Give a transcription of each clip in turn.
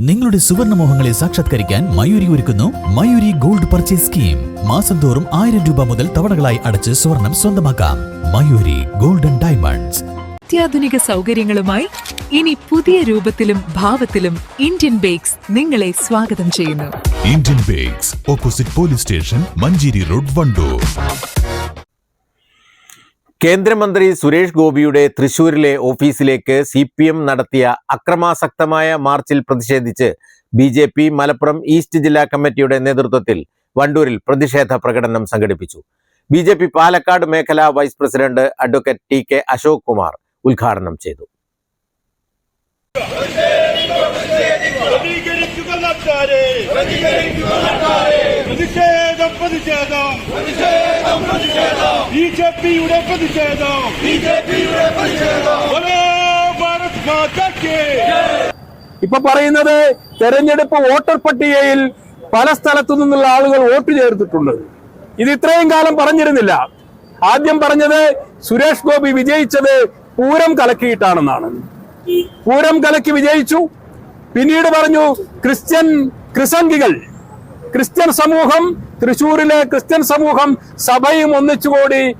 നിങ്ങളുടെ സുവർണ മോഹങ്ങളെ സാക്ഷാത്കരിക്കാൻ മയൂരി ഒരുക്കുന്നു മയൂരി ഗോൾഡ് പർച്ചേസ് സ്കീം. മാസം തോറും ആയിരം രൂപ മുതൽ തവണകളായി അടച്ച് സ്വർണം സ്വന്തമാക്കാം. Mayuri golden diamonds. അത്യാധുനിക സൗകര്യങ്ങളുമായി ഇനി പുതിയ രൂപത്തിലും ഭാവത്തിലും ഇന്ത്യൻ ബേക്സ് നിങ്ങളെ സ്വാഗതം ചെയ്യുന്നു. Indian bakes opposite police station Manjeri road Wandoor. കേന്ദ്രമന്ത്രി സുരേഷ് ഗോപിയുടെ തൃശൂരിലെ ഓഫീസിലേക്ക് സി പി എം നടത്തിയ അക്രമാസക്തമായ മാർച്ചിൽ പ്രതിഷേധിച്ച് B J P Malappuram east ജില്ലാ കമ്മിറ്റിയുടെ നേതൃത്വത്തിൽ വണ്ടൂരിൽ പ്രതിഷേധ പ്രകടനം സംഘടിപ്പിച്ചു. ബി ജെ പി പാലക്കാട് മേഖലാ vice president advocate T K Ashok Kumar ഉദ്ഘാടനം ചെയ്തു. പ്രതികരിക്കുക ബി ജെ പിയുടെ പ്രതിഷേധം. ബോലോ ഭാരത് മാതാക്ക്. ഇപ്പൊ പറയുന്നത് തെരഞ്ഞെടുപ്പ് വോട്ടർ പട്ടികയിൽ പല സ്ഥലത്തു നിന്നുള്ള ആളുകൾ വോട്ട് ചേർത്തിട്ടുണ്ട്. ഇത് ഇത്രയും കാലം പറഞ്ഞിരുന്നില്ല. ആദ്യം പറഞ്ഞത് സുരേഷ് ഗോപി വിജയിച്ചത് പൂരം കലക്കിയിട്ടാണെന്നാണ്. പൂരം കലക്കി വിജയിച്ചു. പിന്നീട് പറഞ്ഞു ക്രിസ്ത്യൻ ക്രിസംഗികൾ. ക്രിസ്ത്യൻ സമൂഹം തൃശൂരിലെ ക്രിസ്ത്യൻ സമൂഹം സഭയും ഒന്നിച്ചുകൂടി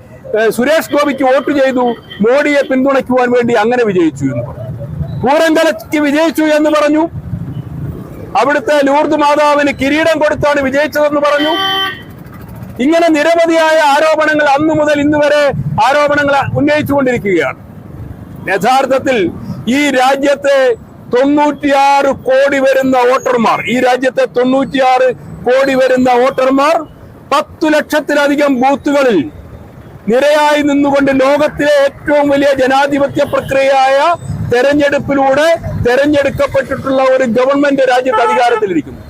സുരേഷ് ഗോപിക്ക് വോട്ട് ചെയ്തു മോഡിയെ പിന്തുണയ്ക്കുവാൻ വേണ്ടി അങ്ങനെ വിജയിച്ചു എന്ന് പറഞ്ഞു. പൂരം വിജയിച്ചു എന്ന് പറഞ്ഞു. അവിടുത്തെ ലൂർദ് മാതാവിന് കിരീടം കൊടുത്താണ് വിജയിച്ചതെന്ന് പറഞ്ഞു. ഇങ്ങനെ നിരവധിയായ ആരോപണങ്ങൾ അന്നു മുതൽ ഇന്ന് വരെ ആരോപണങ്ങൾ ഉന്നയിച്ചുകൊണ്ടിരിക്കുകയാണ്. യഥാർത്ഥത്തിൽ ഈ രാജ്യത്തെ തൊണ്ണൂറ്റിയാറ് കോടി വരുന്ന വോട്ടർമാർ ഈ രാജ്യത്തെ തൊണ്ണൂറ്റിയാറ് കോടി വരുന്ന വോട്ടർമാർ പത്തു ലക്ഷത്തിലധികം ബൂത്തുകളിൽ നിരയായി നിന്നുകൊണ്ട് ലോകത്തിലെ ഏറ്റവും വലിയ ജനാധിപത്യ പ്രക്രിയയായ തെരഞ്ഞെടുപ്പിലൂടെ തെരഞ്ഞെടുക്കപ്പെട്ടിട്ടുള്ള ഒരു ഗവൺമെന്റ് രാജ്യത്ത് അധികാരത്തിലിരിക്കുന്നു.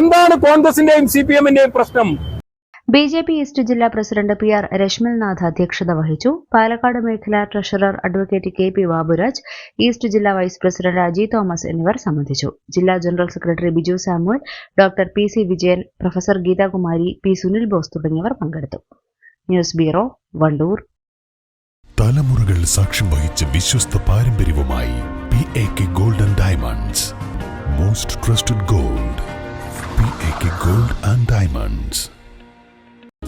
എന്താണ് കോൺഗ്രസിന്റെയും സി പി എമ്മിന്റെയും പ്രശ്നം? ബി ജെ പി ഈസ്റ്റ് ജില്ലാ പ്രസിഡന്റ് പി ആർ രശ്മിൽനാഥ് അധ്യക്ഷത വഹിച്ചു. പാലക്കാട് മേഖലാ treasurer advocate K P Baburaj east ജില്ലാ വൈസ് പ്രസിഡന്റ് അജി തോമസ് എന്നിവർ സംബന്ധിച്ചു. ജില്ലാ general secretary Biju Samuel doctor P C Vijayan professor Geethakumari P Sunil Bose തുടങ്ങിയവർ പങ്കെടുത്തു. News bureau Wandoor. തലമുറകൾ സാക്ഷ്യം വഹിച്ച വിശ്വസ്ത പാരമ്പര്യവുമായി P A K golden diamonds. Most trusted gold P A K gold and diamonds.